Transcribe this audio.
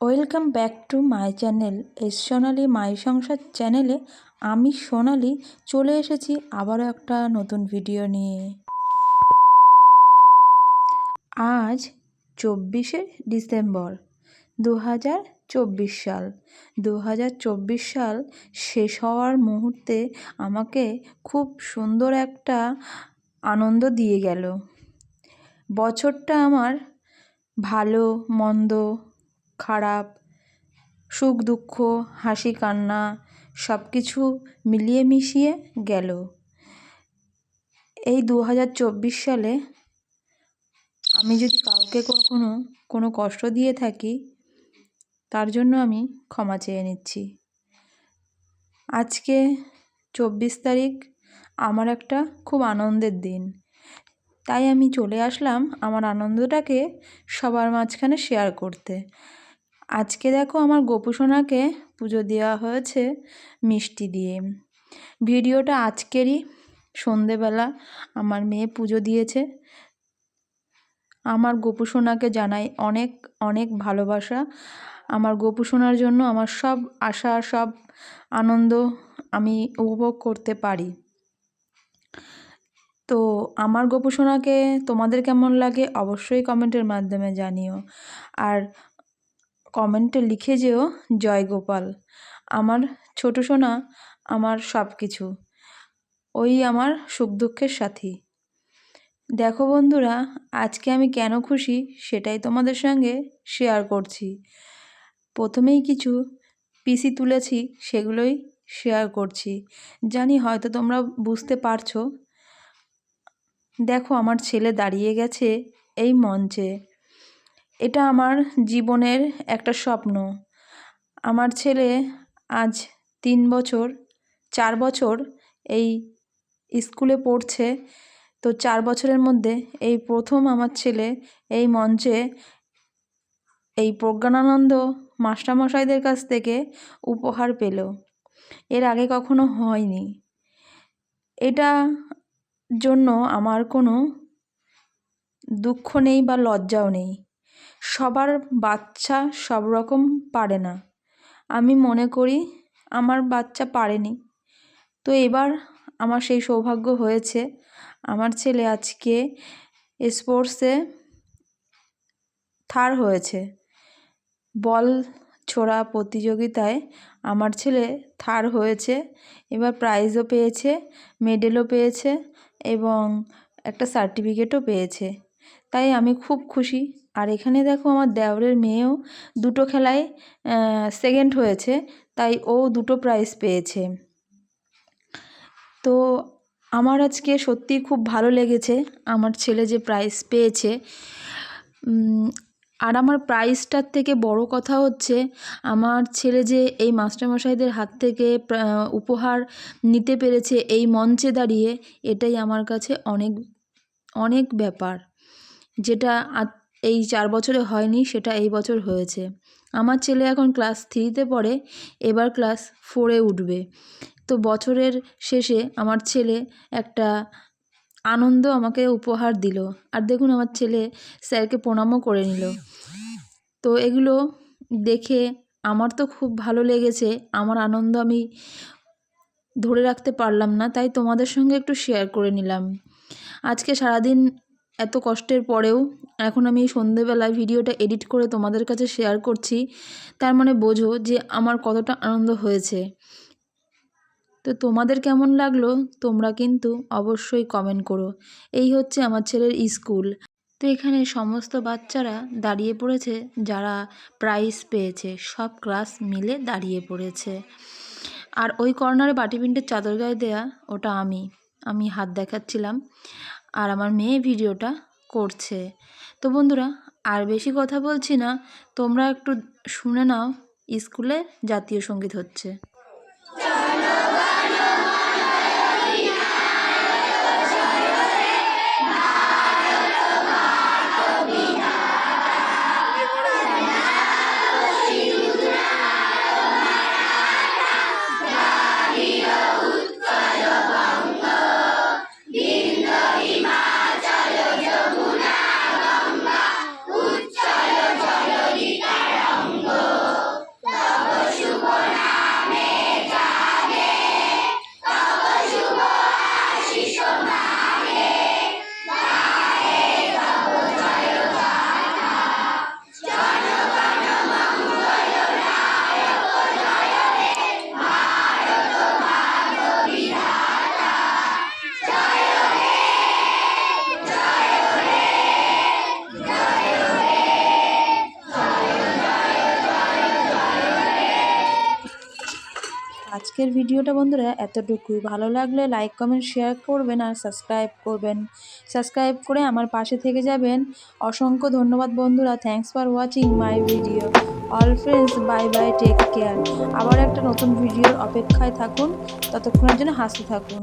Welcome back to my channel, S Sonali my Sansar চ্যানেলে আমি সোনালি চলে এসেছি আবারও একটা নতুন ভিডিও নিয়ে। আজ চব্বিশে ডিসেম্বর দু হাজার চব্বিশ সাল। দু হাজার চব্বিশ সাল শেষ হওয়ার মুহূর্তে আমাকে খুব সুন্দর একটা আনন্দ দিয়ে গেল। বছরটা আমার ভালো, মন্দ খারাপ, সুখ, দুঃখ, হাসি, কান্না সব কিছু মিলিয়ে মিশিয়ে গেল। এই দু হাজার চব্বিশ সালে আমি যদি কাউকে কখনো কোনো কষ্ট দিয়ে থাকি, তার জন্য আমি ক্ষমা চেয়ে নিচ্ছি। আজকে চব্বিশ তারিখ আমার একটা খুব আনন্দের দিন। তাই আমি চলে আসলাম আমার আনন্দটাকে সবার মাঝখানে শেয়ার করতে। আজকে দেখো আমার গোপুসোনাকে পুজো দেওয়া হয়েছে মিষ্টি দিয়ে। ভিডিওটা আজকেরই। সন্ধেবেলা আমার মেয়ে পুজো দিয়েছে। আমার গোপুসোনাকে জানাই অনেক অনেক ভালোবাসা। আমার গোপুসোনার জন্য আমার সব আশা, সব আনন্দ আমি উপভোগ করতে পারি। তো আমার গোপুসোনাকে তোমাদের কেমন লাগে অবশ্যই কমেন্টের মাধ্যমে জানিও। আর কমেন্টে লিখে যেও জয় গোপাল আমার ছোট সোনা, আমার সব কিছু ওই আমার সুখ দুঃখের সাথী। দেখো বন্ধুরা, আজকে আমি কেন খুশি সেটাই তোমাদের সঙ্গে শেয়ার করছি। প্রথমেই কিছু পিসি তুলেছি, সেগুলোই শেয়ার করছি। জানি হয়তো তোমরা বুঝতে পারছ। দেখো, আমার ছেলে দাঁড়িয়ে গেছে এই মঞ্চে। এটা আমার জীবনের একটা স্বপ্ন। আমার ছেলে আজ তিন বছর, চার বছর এই স্কুলে পড়ছে। তো চার বছরের মধ্যে এই প্রথম আমার ছেলে এই মঞ্চে এই প্রজ্ঞানানন্দ মাস্টারমশাইদের কাছ থেকে উপহার পেল। এর আগে কখনো হয়নি। এটা জন্য আমার কোনো দুঃখ নেই বা লজ্জাও নেই। সবার বাচ্চা সব রকম পারে না। আমি মনে করি আমার বাচ্চা পারেনি। তো এবার আমার সেই সৌভাগ্য হয়েছে, আমার ছেলে আজকে স্পোর্টসে থার্ড হয়েছে। বল ছোড়া প্রতিযোগিতায় আমার ছেলে থার্ড হয়েছে, এবার প্রাইজও পেয়েছে, মেডেলও পেয়েছে এবং একটা সার্টিফিকেটও পেয়েছে। তাই আমি খুব খুশি। আর এখানে দেখো আমার দেওরের মেয়েও দুটো খেলায় সেকেন্ড হয়েছে, তাই ও দুটো প্রাইজ পেয়েছে। তো আমার আজকে সত্যিই খুব ভালো লেগেছে, আমার ছেলে যে প্রাইজ পেয়েছে। আর আমার প্রাইজটার থেকে বড় কথা হচ্ছে, আমার ছেলে যে এই মাস্টারমশাইদের হাত থেকে উপহার নিতে পেরেছে এই মঞ্চে দাঁড়িয়ে, এটাই আমার কাছে অনেক অনেক ব্যাপার। যেটা এই চার বছরে হয়নি, সেটা এই বছর হয়েছে। আমার ছেলে এখন ক্লাস থ্রিতে পড়ে, এবার ক্লাস ফোরে উঠবে। তো বছরের শেষে আমার ছেলে একটা আনন্দ আমাকে উপহার দিল। আর দেখুন, আমার ছেলে স্যারকে প্রণামও করে নিল। তো এগুলো দেখে আমার তো খুব ভালো লেগেছে। আমার আনন্দ আমি ধরে রাখতে পারলাম না, তাই তোমাদের সঙ্গে একটু শেয়ার করে নিলাম। আজকে সারাদিন এত কষ্টের পরেও এখন আমি সন্ধেবেলায় ভিডিওটা এডিট করে তোমাদের কাছে শেয়ার করছি। তার মানে বোঝো যে আমার কতটা আনন্দ হয়েছে। তো তোমাদের কেমন লাগল তোমরা কিন্তু অবশ্যই কমেন্ট করো। এই হচ্ছে আমার ছেলের স্কুল। তো এখানে সমস্ত বাচ্চারা দাঁড়িয়ে পড়েছে, যারা প্রাইজ পেয়েছে, সব ক্লাস মিলে দাঁড়িয়ে পড়েছে। আর ওই কর্নারে বাটি পিন্টের চাদর গায়ে দেয়া ওটা আমি আমি হাত দেখাচ্ছিলাম। আর আমার মেয়ে ভিডিওটা করছে। তো বন্ধুরা, আর বেশি কথা বলছি না, তোমরা একটু শুনে নাও, স্কুলে জাতীয় সংগীত হচ্ছে। Jumba! আজকের ভিডিওটা বন্ধুরা এতটুকুই। ভালো লাগলে লাইক কমেন্ট শেয়ার করবেন আর সাবস্ক্রাইব করবেন। সাবস্ক্রাইব করে আমার পাশে থেকে যাবেন। অসংখ্য ধন্যবাদ বন্ধুরা। Thanks for watching my video all friends bye bye take care আবার একটা নতুন ভিডিওর অপেক্ষায় থাকুন। ততক্ষণের জন্য হাসতে থাকুন।